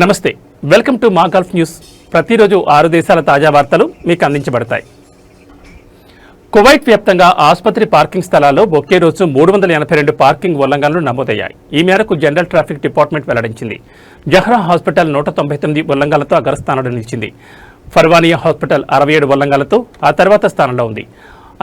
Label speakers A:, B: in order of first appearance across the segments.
A: నమస్తే. Welcome to మా Gulf news. ప్రతిరోజు ఆరు దేశాల తాజా వార్తలు మీకు అందించబడతాయి. కువైట్ వ్యాప్తంగా ఆసుపత్రి పార్కింగ్ స్థలాల్లో ఒకే రోజు మూడు వందల ఎనభై రెండు పార్కింగ్ ఉల్లంఘనలు నమోదయ్యాయి. ఈ మేరకు జనరల్ ట్రాఫిక్ డిపార్ట్మెంట్ వెల్లడించింది. జహ్రా హాస్పిటల్ నూట తొంభై తొమ్మిది ఉల్లంఘనలతో అగ్రస్థానంలో నిలిచింది. ఫర్వానియా హాస్పిటల్ అరవై ఏడు ఉల్లంఘనలతో ఆ తర్వాత స్థానంలో ఉంది.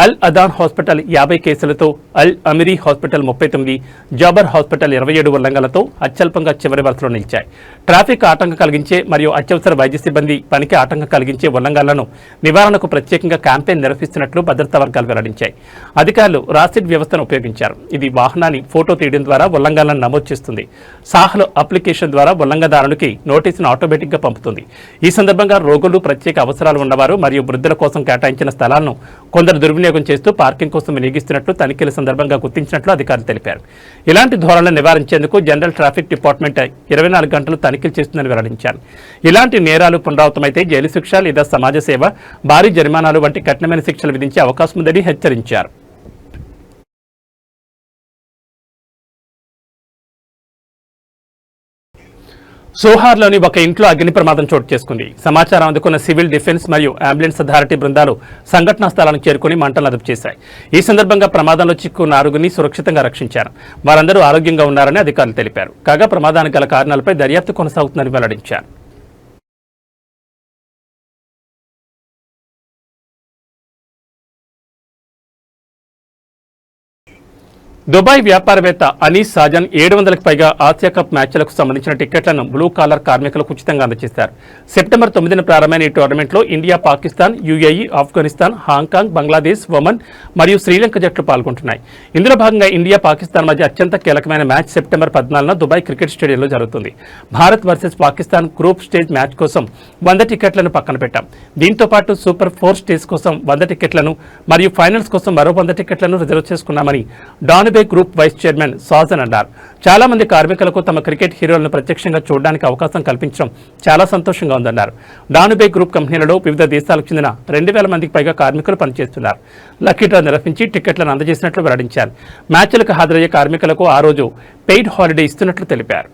A: అల్ అదాన్ హాస్పిటల్ యాభై కేసులతో అల్ అమిరీ హాస్పిటల్ ముప్పై తొమ్మిది జాబర్ హాస్పిటల్ ఇరవై ఏడు ఉల్లంఘనలతో అత్యల్పంగా చివరి వరుసలో నిలిచాయి. ట్రాఫిక్ ఆటంకం కలిగించే మరియు అత్యవసర వైద్య సిబ్బంది పనికి ఆటంకం కలిగించే ఉల్లంఘనలను నివారణకు ప్రత్యేకంగా క్యాంపెయిన్ నిర్వహిస్తున్నట్లు భద్రతా వర్గాలు వెల్లడించాయి. అధికారులు రాసిడ్ వ్యవస్థను ఉపయోగించారు. ఇది వాహనాన్ని ఫోటో తీయడం ద్వారా ఉల్లంఘనలను నమోదు చేస్తుంది. సాహలో అప్లికేషన్ ద్వారా ఉల్లంఘనదారునికి నోటీసును ఆటోమేటిక్గా పంపుతుంది. ఈ సందర్భంగా రోగులు ప్రత్యేక అవసరాలు ఉన్నవారు మరియు వృద్ధుల కోసం కేటాయించిన స్థలాలను కొందరు దుర్వినియోగం చేస్తూ పార్కింగ్ కోసం వినియోగిస్తున్నట్లు తనిఖీల సందర్భంగా గుర్తించినట్లు అధికారులు తెలిపారు. ఇలాంటి ధోరణులను నివారించేందుకు జనరల్ ట్రాఫిక్ డిపార్ట్మెంట్ ఇరవై నాలుగు గంటలు తనిఖీలు చేస్తుందని వెల్లడించారు. ఇలాంటి నేరాలు పునరావృతమైతే జైలు శిక్ష లేదా సమాజ సేవ భారీ జరిమానాలు వంటి కఠినమైన శిక్షలు విధించే అవకాశం ఉందని హెచ్చరించారు. సోహార్లోని ఒక ఇంట్లో అగ్ని ప్రమాదం చోటు చేసుకుంది. సమాచారం అందుకున్న సివిల్ డిఫెన్స్ మరియు అంబులెన్స్ అథారిటీ బృందాలు సంఘటనా స్థలానికి చేరుకుని మంటలు అదుపు చేశాయి. ఈ సందర్భంగా ప్రమాదంలో చిక్కున్న ఆరుగురిని సురక్షితంగా రక్షించారు. వారందరూ ఆరోగ్యంగా ఉన్నారని అధికారులు తెలిపారు. కాగా ప్రమాదానికి గల కారణాలపై దర్యాప్తు కొనసాగుతుందని వెల్లడించారు. దుబాయ్ వ్యాపారవేత్త అనీస్ సాజన్ ఏడు వందలకు పైగా ఆసియా కప్ మ్యాచ్లకు సంబంధించిన టికెట్లను బ్లూ కాలర్ కార్మికులకు ఉచితంగా అందజేశారు. సెప్టెంబర్ తొమ్మిదిన ప్రారంభమైన ఈ టోర్నమెంట్లో India Pakistan UAE Afghanistan Hong Kong Bangladesh Oman మరియు శ్రీలంక జట్లు పాల్గొంటున్నాయి. ఇందులో భాగంగా ఇండియా పాకిస్తాన్ మధ్య అత్యంత కీలకమైన మ్యాచ్ సెప్టెంబర్ పద్నాలుగున దుబాయ్ క్రికెట్ స్టేడియంలో జరుగుతుంది. Bharat versus Pakistan group stage match కోసం వంద టికెట్లను పక్కన పెట్టాం. దీంతో పాటు సూపర్ ఫోర్ స్టేజ్ కోసం వంద టికెట్లను మరియు ఫైనల్స్ కోసం మరో వంద టికెట్లను రిజర్వ్ చేసుకున్నామని Dan Danube group vice chairman Sajan అన్నారు. చాలా మంది కార్మికులకు తమ క్రికెట్ హీరోలను ప్రత్యక్షంగా చూడడానికి అవకాశం కల్పించడం చాలా సంతోషంగా ఉందన్నారు. డానుబే గ్రూప్ కంపెనీలలో వివిధ దేశాలకు చెందిన రెండు వేల మందికి పైగా కార్మికులు పనిచేస్తున్నారు. లక్కీ డ్రా నిర్వహించి టికెట్లను అందజేసినట్లు వెల్లడించారు. మ్యాచ్లకు హాజరయ్యే కార్మికులకు ఆ రోజు పెయిడ్ హాలిడే ఇస్తున్నట్లు తెలిపారు.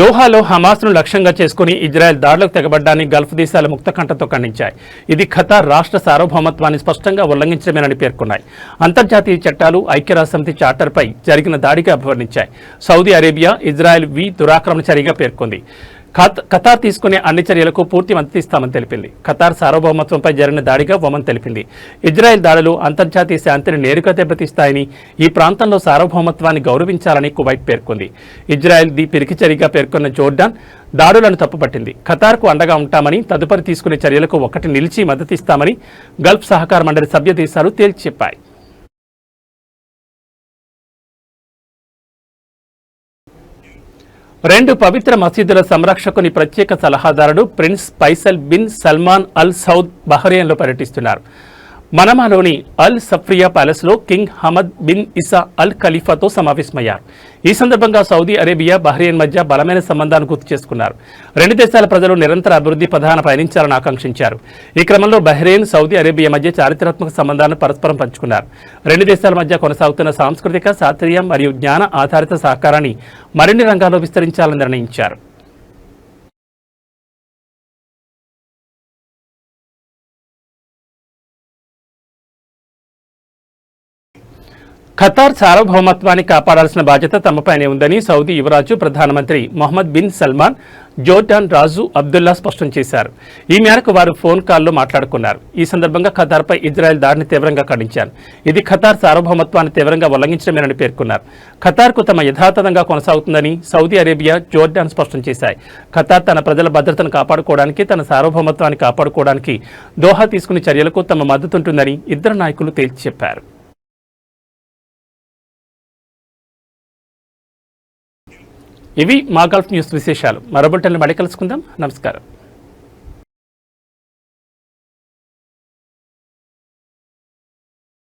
A: దోహాలో హమాస్ను లక్ష్యంగా చేసుకుని ఇజ్రాయెల్ దాడులకు తెగబడ్డాన్ని గల్ఫ్ దేశాలు ముక్తకంఠతో ఖండించాయి. ఇది ఖతార్ రాష్ట్ర సార్వభౌమత్వాన్ని స్పష్టంగా ఉల్లంఘించడమేనని పేర్కొన్నాయి. అంతర్జాతీయ చట్టాలు ఐక్యరాజ్యసమితి చార్టర్పై జరిగిన దాడిగా అభివర్ణించాయి. సౌదీ అరేబియా ఇజ్రాయెల్ వి దురాక్రమణ చర్యగా పేర్కొంది. ఖతార్ తీసుకునే అన్ని చర్యలకు పూర్తి మద్దతు ఇస్తామని తెలిపింది. ఖతార్ సార్వభౌమత్వంపై జరిగిన దాడిగా ఒమన్ తెలిపింది. ఇజ్రాయెల్ దాడులు అంతర్జాతీయ శాంతిని నేరుగా దెబ్బతీస్తాయని ఈ ప్రాంతంలో సార్వభౌమత్వాన్ని గౌరవించాలని కువైట్ పేర్కొంది. ఇజ్రాయెల్ ది పిరికిచరిగా పేర్కొన్న జోర్డాన్ దాడులను తప్పుపట్టింది. ఖతార్కు అండగా ఉంటామని తదుపరి తీసుకునే చర్యలకు ఒకటి నిలిచి మద్దతిస్తామని గల్ఫ్ సహకార మండలి సభ్య దేశాలు తేల్చి చెప్పాయి. రెండు పవిత్ర మసీదుల సంరక్షకుని ప్రత్యేక సలహాదారుడు prince Faisal bin Salman Al Saud బహ్రెయిన్లో పర్యటిస్తున్నారు. మనమాలోని అల్ సఫ్రియా ప్యాలెస్లో king Hamad bin Isa Al ఖలీఫాతో సమావేశమయ్యారు. ఈ సందర్భంగా సౌదీ అరేబియా బహ్రెయిన్ మధ్య బలమైన సంబంధాన్ని గుర్తు చేసుకున్నారు. రెండు దేశాల ప్రజలు నిరంతర అభివృద్ధి ప్రధాన పయనించాలని ఆకాంక్షించారు. ఈ క్రమంలో బహ్రెయిన్ సౌదీ అరేబియా మధ్య చారిత్రాత్మక సంబంధాలను పరస్పరం పంచుకున్నారు. రెండు దేశాల మధ్య కొనసాగుతున్న సాంస్కృతిక శాస్త్రీయ మరియు జ్ఞాన ఆధారిత సహకారాన్ని మరిన్ని రంగాల్లో విస్తరించాలని నిర్ణయించారు. ఖతార్ సార్వభౌమత్వాన్ని కాపాడాల్సిన బాధ్యత తమపైనే ఉందని సౌదీ యువరాజు ప్రధానమంత్రి మొహమ్మద్ బిన్ సల్మాన్ జోర్డాన్ రాజు అబ్దుల్లా స్పష్టం చేశారు. ఈ మేరకు వారు ఫోన్ కాల్లో మాట్లాడుకున్నారు. ఈ సందర్భంగా ఖతార్పై ఇజ్రాయెల్ దాడిని తీవ్రంగా ఖండించారు. ఇది ఖతార్ సార్వభౌమత్వాన్ని తీవ్రంగా ఉల్లంఘించడమేనని పేర్కొన్నారు. ఖతార్కు తమ యథాతథంగా కొనసాగుతుందని సౌదీ అరేబియా జోర్డాన్ స్పష్టం చేశాయి. ఖతార్ తన ప్రజల భద్రతను కాపాడుకోవడానికి తన సార్వభౌమత్వాన్ని కాపాడుకోవడానికి దోహా తీసుకునే చర్యలకు తమ మద్దతుంటుందని ఇద్దరు నాయకులు తేల్చి చెప్పారు. ఇవి మా గల్ఫ్ న్యూస్ విశేషాలు. మరో బుట్టెలను మళ్ళీ కలుసుకుందాం. నమస్కారం.